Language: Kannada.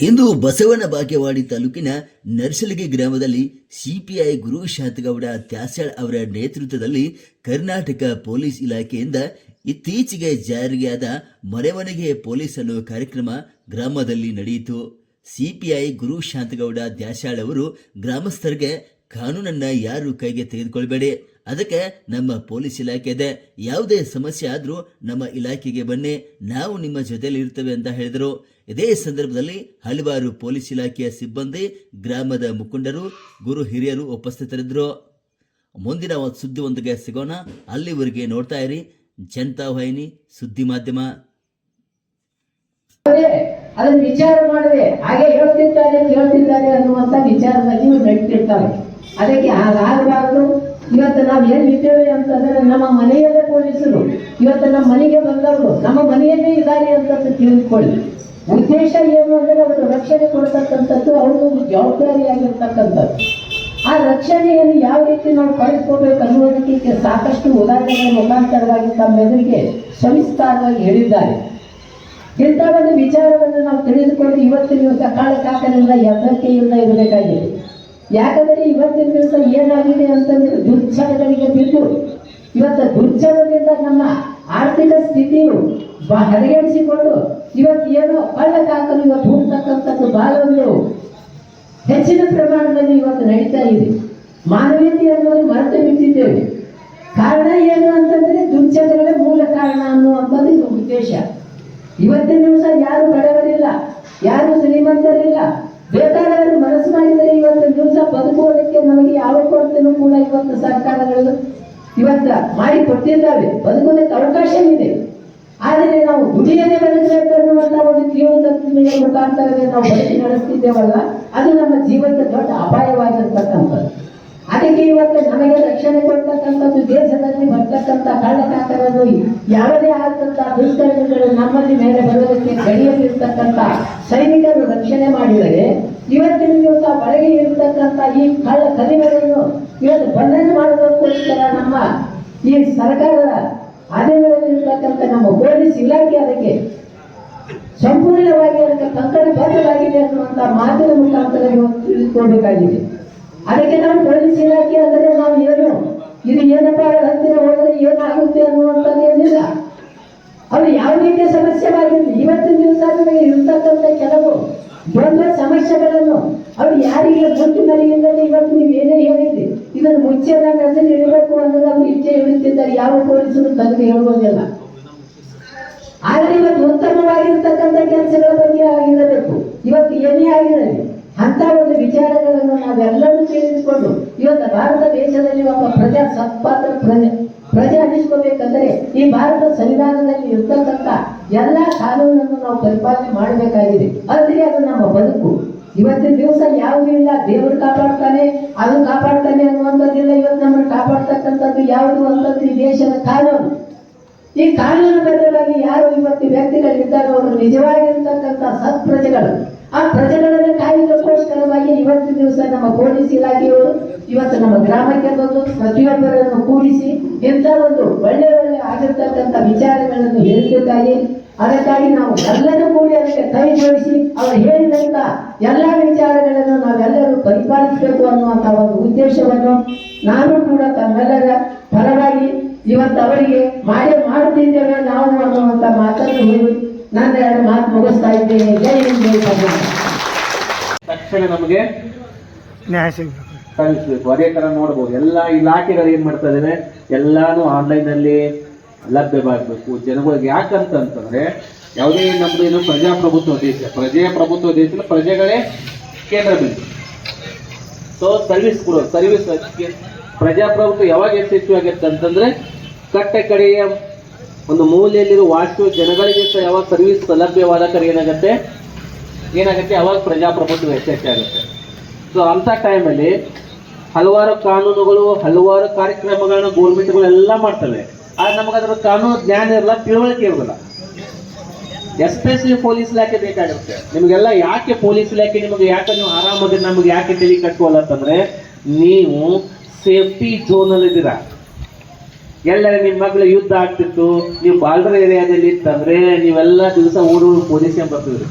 ಇಂದು ಬಸವನ ಬಾಗೇವಾಡಿ ತಾಲೂಕಿನ ನರ್ಸಲಗಿ ಗ್ರಾಮದಲ್ಲಿ ಸಿಪಿಐ ಗುರು ಶಾಂತಗೌಡ ತ್ಯಾಸಳ್ ಅವರ ನೇತೃತ್ವದಲ್ಲಿ ಕರ್ನಾಟಕ ಪೊಲೀಸ್ ಇಲಾಖೆಯಿಂದ ಇತ್ತೀಚೆಗೆ ಜಾರಿಯಾದ ಮರೆಮನೆಗೆ ಪೊಲೀಸ್ ಅನ್ನೋ ಕಾರ್ಯಕ್ರಮ ಗ್ರಾಮದಲ್ಲಿ ನಡೆಯಿತು. ಸಿಪಿಐ ಗುರು ಶಾಂತಗೌಡ ದ್ಯಾಶಾಳ್ ಅವರು ಗ್ರಾಮಸ್ಥರಿಗೆ ಕಾನೂನನ್ನ ಯಾರು ಕೈಗೆ ತೆಗೆದುಕೊಳ್ಬೇಡಿ. ಅದಕ್ಕೆ ನಮ್ಮ ಪೊಲೀಸ್ ಇಲಾಖೆ ಇದೆ. ಯಾವುದೇ ಸಮಸ್ಯೆ ಆದರೂ ನಮ್ಮ ಇಲಾಖೆಗೆ ಬನ್ನಿ. ನಾವು ನಿಮ್ಮ ಜೊತೆಯಲ್ಲಿ ಇರ್ತೇವೆ ಅಂತ ಹೇಳಿದರು. ಇದೇ ಸಂದರ್ಭದಲ್ಲಿ ಹಲವಾರು ಪೊಲೀಸ್ ಇಲಾಖೆಯ ಸಿಬ್ಬಂದಿ, ಗ್ರಾಮದ ಮುಖಂಡರು, ಗುರು ಹಿರಿಯರು ಉಪಸ್ಥಿತರಿದ್ದರು. ಮುಂದಿನ ಒಂದು ಸುದ್ದಿಯೊಂದಿಗೆ ಸಿಗೋಣ. ಅಲ್ಲಿವರೆಗೆ ನೋಡ್ತಾ ಇರಿ. ಜನತಾ ವಾಹಿನಿ ಸುದ್ದಿ ಮಾಧ್ಯಮ. ಅದೇ, ಅದನ್ನ ವಿಚಾರ ಮಾಡದೆ ಹಾಗೆ ಹೇಳ್ತಿದ್ದಾರೆ ಕೇಳ್ತಿದ್ದಾರೆ ಅನ್ನುವಂತ ವಿಚಾರದಲ್ಲಿ ನಡೀತಿರ್ತಾರೆ. ಅದಕ್ಕೆ ಹಾಗಾಗಬಾರ್ದು ಇವತ್ತು ನಾವು ಎಲ್ಲಿದ್ದೇವೆ ಅಂತಂದ್ರೆ ನಮ್ಮ ಮನೆಯಲ್ಲೇ ಪೊಲೀಸರು. ಇವತ್ತು ನಮ್ಮ ಮನೆಗೆ ಬಂದವರು, ನಮ್ಮ ಮನೆಯಲ್ಲೇ ಇದ್ದಾರೆ ಅಂತ ತಿಳಿದುಕೊಳ್ಳಿ ಉದ್ದೇಶ ಏನು ಅಂದರೆ ಅವರು ರಕ್ಷಣೆ ಕೊಡ್ತಕ್ಕಂಥದ್ದು ಅವರು ಜವಾಬ್ದಾರಿಯಾಗಿರ್ತಕ್ಕಂಥದ್ದು. ಆ ರಕ್ಷಣೆಯನ್ನು ಯಾವ ರೀತಿ ನಾವು ಕಳಿಸ್ಕೋಬೇಕು ಅನ್ನೋದಕ್ಕೆ ಸಾಕಷ್ಟು ಉದಾಹರಣೆಗಳ ಮುಖಾಂತರವಾಗಿ ತಮ್ಮ ಎದುರಿಗೆ ಸವಿಸ್ತಾರವಾಗಿ ಹೇಳಿದ್ದಾರೆ. ಇಂಥ ಒಂದು ವಿಚಾರವನ್ನು ನಾವು ತಿಳಿದುಕೊಂಡು ಇವತ್ತಿನ ಸಕಾಲ ಯದಕ್ಕೆ ಎಚ್ಚರಿಕೆಯಿಂದ ಇರಬೇಕಾಗಿದೆ. ಯಾಕಂದರೆ ಇವತ್ತಿನ ದಿವಸ ಏನಾಗಿದೆ ಅಂತಂದ್ರೆ ದುರ್ಚಟಗಳಿಗೆ ಬಿದ್ದು ಇವತ್ತು ದುರ್ಚಟದಿಂದ ನಮ್ಮ ಆರ್ಥಿಕ ಸ್ಥಿತಿಯು ಹದಗೆಡಿಸಿಕೊಂಡು ಇವತ್ತು ಏನೋ ಕಾಕಲು ಇವತ್ತು ಹೋಗ್ತಕ್ಕಂಥದ್ದು ಬಹಳ ಹೆಚ್ಚಿನ ಪ್ರಮಾಣದಲ್ಲಿ ಇವತ್ತು ನಡೀತಾ ಇದೆ. ಮಾನವೀಯತೆ ಅನ್ನೋದು ಮರೆತು ಬಿಟ್ಟಿದ್ದೇವೆ. ಕಾರಣ ಏನು ಅಂತಂದ್ರೆ ದುರ್ಚಟಗಳೇ ಮೂಲ ಕಾರಣ ಅನ್ನುವಂಥದ್ದು ಇದು ಉದ್ದೇಶ. ಇವತ್ತಿನ ದಿವಸ ಯಾರು ಬಡವರಿಲ್ಲ, ಯಾರು ಶ್ರೀಮಂತರಿಲ್ಲ ಬೇಕಾದವರು ಮನಸ್ಸು ಮಾಡಿದರೆ ಇವತ್ತು ದಿವಸ ಬದುಕುವುದಕ್ಕೆ ನಮಗೆ ಯಾವ ಕೊರತೆನೂ ಕೂಡ ಇವತ್ತು ಸರ್ಕಾರಗಳು ಇವತ್ತು ಮಾಡಿ ಕೊಟ್ಟಿದ್ದಾವೆ ಬದುಕುವುದಕ್ಕೆ ಅವಕಾಶ ಇದೆ ಆದರೆ ನಾವು ದುಡಿಯದೆ ಬದುಕಬೇಕನ್ನುವಂತ ಒಂದು ಜೀವನದ ಮುಖಾಂತರವೇ ನಾವು ಬದುಕಿ ನಡೆಸ್ತಿದ್ದೇವಲ್ಲ, ಅದು ನಮ್ಮ ಜೀವನದ ದೊಡ್ಡ ಅಪಾಯವಾಗಿರ್ತಕ್ಕಂಥದ್ದು. ಅದಕ್ಕೆ ಇವತ್ತು ನಮಗೆ ರಕ್ಷಣೆ ಕೊಡ್ತಕ್ಕಂಥದ್ದು ದೇಶದಲ್ಲಿ ಬರ್ತಕ್ಕಂಥ ಕಳ್ಳಕಾಕರನ್ನು ಯಾವುದೇ ಆದಂತಹ ದುಷ್ಕರ್ಮಿಗಳು ನಮ್ಮಲ್ಲಿ ಮೇಲೆ ಬರುವುದಕ್ಕೆ ಗಡಿಯಲ್ಲಿರ್ತಕ್ಕಂಥ ಸೈನಿಕರು ರಕ್ಷಣೆ ಮಾಡಿದರೆ ಇವತ್ತಿನ ದಿವಸ ಒಳಗೆ ಇರತಕ್ಕಂಥ ಈ ಕಳ್ಳ ಕದಿಗಳನ್ನು ಇವತ್ತು ಬಂಧನ ಮಾಡೋದಕ್ಕೋಸ್ಕರ ನಮ್ಮ ಈ ಸರ್ಕಾರದ ಅಧೀನದಲ್ಲಿರ್ತಕ್ಕಂಥ ನಮ್ಮ ಪೊಲೀಸ್ ಇಲಾಖೆ ಅದಕ್ಕೆ ಸಂಪೂರ್ಣವಾಗಿ ಅದಕ್ಕೆ ಕಂಕಣಬದ್ಧವಾಗಿದೆ ಅನ್ನುವಂಥ ಮಾತಿನ ಮುಖಾಂತರ ಇವತ್ತು ತಿಳಿದುಕೊಳ್ಬೇಕಾಗಿದೆ. ಅದಕ್ಕೆ ನಾವು ಪೊಲೀಸ್ ಇಲಾಖೆ ಅಂದ್ರೆ ನಾವು ಏನು? ಇದು ಏನಪ್ಪ ಹತ್ತಿರ ಹೋದರೆ ಏನಾಗುತ್ತೆ ಅನ್ನುವಂಥದ್ದು ಏನಿಲ್ಲ. ಅವ್ರು ಯಾವ ರೀತಿಯ ಸಮಸ್ಯೆ ಆಗಿರಲಿ ಇವತ್ತಿನ ದಿವಸ ನಮಗೆ ಇರ್ತಕ್ಕಂಥ ಕೆಲವು ದೊಡ್ಡ ಸಮಸ್ಯೆಗಳನ್ನು ಅವ್ರು ಯಾರಿಗೆ ಗೊತ್ತು ಮನೆಯಿಂದಲೇ ಇವತ್ತು ನೀವು ಏನೇ ಹೇಳಿದ್ರಿ, ಇದನ್ನು ಮುಚ್ಚೆಲ್ಲ ನಾನು ಇಡಬೇಕು ಅನ್ನೋದು ಅವ್ರು ಇಚ್ಛೆ ಹೇಳುತ್ತಿದ್ದಾರೆ. ಯಾವ ಪೊಲೀಸರು ತಂದು ಹೇಳುವುದಿಲ್ಲ. ಆದರೆ ಇವತ್ತು ಉತ್ತಮವಾಗಿರ್ತಕ್ಕಂಥ ಕೆಲಸಗಳ ಬಗ್ಗೆ ಆಗಿರಬೇಕು. ಇವತ್ತು ಏನೇ ಆಗಿರಲಿ ಅಂತ ಒಂದು ವಿಚಾರಗಳನ್ನು ಇವತ್ತು ಭಾರತ ದೇಶದಲ್ಲಿ ಒಬ್ಬ ಪ್ರಜಾ ಸತ್ಪಾತ್ರ ಪ್ರಜೆ ಪ್ರಜೆ ಅನಿಸ್ಕೋಬೇಕಂದ್ರೆ ಈ ಭಾರತ ಸಂವಿಧಾನದಲ್ಲಿ ಇರ್ತಕ್ಕಂಥ ಎಲ್ಲ ಕಾನೂನನ್ನು ನಾವು ಪರಿಪಾಲನೆ ಮಾಡಬೇಕಾಗಿದೆ. ಅಂದ್ರೆ ಅದು ನಮ್ಮ ಬದುಕು. ಇವತ್ತಿನ ದಿವಸ ಯಾವುದೂ ಇಲ್ಲ, ದೇವರು ಕಾಪಾಡ್ತಾನೆ, ಅದು ಕಾಪಾಡ್ತಾನೆ ಅನ್ನುವಂಥದ್ದಿಲ್ಲ ಇವತ್ತು ನಮ್ಮನ್ನು ಕಾಪಾಡ್ತಕ್ಕಂಥದ್ದು ಯಾವುದು ಅಂತಂದ್ರೆ ಈ ದೇಶದ ಕಾನೂನು. ಈ ಕಾನೂನುಬದ್ಧವಾಗಿ ಯಾರು ಇವತ್ತು ವ್ಯಕ್ತಿಗಳಿದ್ದಾರೋ, ಅವರು ನಿಜವಾಗಿರ್ತಕ್ಕಂಥ ಸತ್ ಪ್ರಜೆಗಳು ಆ ಪ್ರಜೆಗಳನ್ನು ಕಾಯ್ದಕ್ಕೋಸ್ಕರವಾಗಿ ಇವತ್ತು ದಿವಸ ನಮ್ಮ ಪೊಲೀಸ್ ಇಲಾಖೆಯವರು, ಇವತ್ತು ನಮ್ಮ ಗ್ರಾಮಕ್ಕೆ ಬಂದು ಪ್ರತಿಯೊಬ್ಬರನ್ನು ಕೂಡಿಸಿ ಇಂಥ ಒಂದು ಒಳ್ಳೆ ಒಳ್ಳೆ ಆಗಿರ್ತಕ್ಕಂಥ ವಿಚಾರಗಳನ್ನು ಹೇಳಬೇಕಾಗಿ ಅದಕ್ಕಾಗಿ ನಾವು ಎಲ್ಲರೂ ಕೂಡಿ ಅದಕ್ಕೆ ಕೈ ಜೋಡಿಸಿ ಅವರು ಹೇಳಿದಂತ ಎಲ್ಲ ವಿಚಾರಗಳನ್ನು ನಾವೆಲ್ಲರೂ ಪರಿಪಾಲಿಸಬೇಕು ಅನ್ನುವಂಥ ಒಂದು ಉದ್ದೇಶವನ್ನು ನಾನು ಕೂಡ ತಮ್ಮೆಲ್ಲರ ಪರವಾಗಿ ಇವತ್ತು ಅವರಿಗೆ ಮಾಡೇ ಮಾಡುತ್ತಿದ್ದೇವೆ ನಾವು ಅನ್ನುವಂಥ ಮಾತನ್ನು ಹೇಳಿ ನನ್ನ ಎರಡು ಮಾತು ಮುಗಿಸ್ತಾ ಇದ್ದೇನೆ. ಜೈ ತಕ್ಷಣ ನಮಗೆ ನ್ಯಾಯ ಸಿಗ್ಬೇಕು. ಕಳಿಸ್ಬೇಕು ಅದೇ ತರ ನೋಡ್ಬೋದು. ಎಲ್ಲ ಇಲಾಖೆಗಳು ಏನ್ ಮಾಡ್ತಾ ಇದಾರೆ? ಎಲ್ಲಾನು ಆನ್ಲೈನ್ ಅಲ್ಲಿ ಲಭ್ಯವಾಗಬೇಕು. ಜನಗಳಿಗೆ ಯಾಕಂತಂತಂದ್ರೆ ಯಾವುದೇ ನಮ್ದು ಏನು ಪ್ರಜಾಪ್ರಭುತ್ವ ದೇಶ. ಪ್ರಜಾಪ್ರಭುತ್ವ ದೇಶದಲ್ಲಿ ಪ್ರಜೆಗಳೇ ಕೇಂದ್ರ ಬಿಂದು ಸೊ ಸರ್ವಿಸ್ ಕೊಡೋದು ಸರ್ವಿಸ್ ಪ್ರಜಾಪ್ರಭುತ್ವ ಯಾವಾಗ ಯಶಸ್ವಿಯಾಗುತ್ತೆ ಅಂತಂದ್ರೆ ಕಟ್ಟೆ ಕಡೆಯ ಒಂದು ಮೂಲೆಯಲ್ಲಿರುವ ವಾಸ್ತು ಜನಗಳಿಗೆ ಸಹ ಯಾವಾಗ ಸರ್ವಿಸ್ ಲಭ್ಯವಾದಾಗ ಏನಾಗುತ್ತೆ? ಏನಾಗುತ್ತೆ? ಅವಾಗ ಪ್ರಜಾಪ್ರಭುತ್ವ ಯಶಸ್ವಿಯಾಗುತ್ತೆ ಸೊ ಅಂಥ ಟೈಮಲ್ಲಿ ಹಲವಾರು ಕಾನೂನುಗಳು, ಹಲವಾರು ಕಾರ್ಯಕ್ರಮಗಳನ್ನ ಗೋರ್ಮೆಂಟ್ಗಳು ಎಲ್ಲ ಮಾಡ್ತವೆ. ಆದ್ರೆ ನಮಗೆ ಅದರ ಕಾನೂನು ಜ್ಞಾನ ಇರಲ್ಲ, ತಿಳುವಳಿಕೆ ಇರಲ್ಲ ಎಸ್ಪೆಷಲಿ ಪೊಲೀಸ್ ಇಲಾಖೆ ಬೇಕಾಗುತ್ತೆ ನಿಮಗೆಲ್ಲ ಯಾಕೆ ಪೊಲೀಸ್ ಇಲಾಖೆ ನಿಮಗೆ ಯಾಕೆ ನೀವು ಆರಾಮಾಗಿ ನಮಗೆ ಯಾಕೆ ತಲೆ ಕಟ್ಟುವಲ್ಲ ಅಂತಂದ್ರೆ, ನೀವು ಸೇಫ್ಟಿ ಝೋನಲ್ಲಿ ಇದ್ದೀರಾ ಎಲ್ಲರ ನಿಮ್ಮ ಮಗಳ ಯುದ್ಧ ಆಗ್ತಿತ್ತು ನೀವು ಬಾರ್ಡರ್ ಏರಿಯಾದಲ್ಲಿ ಇತ್ತಂದ್ರೆ ನೀವೆಲ್ಲ ದಿವಸ ಊರು ಪೊಲೀಸ್ ಬರ್ತಿದ್ರಿ